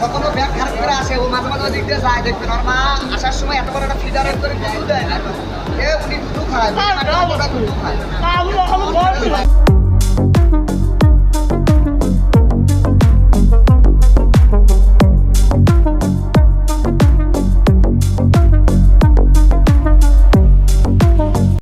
কখনো ব্যাগ খারাপ করে আসে, ও মাঝে মাঝে দিক দিয়ে যায়। দেখবেন আসার সময় এত বড় একটা ফিডারের করে দেয়। না એ ઉડી ખાય ખાય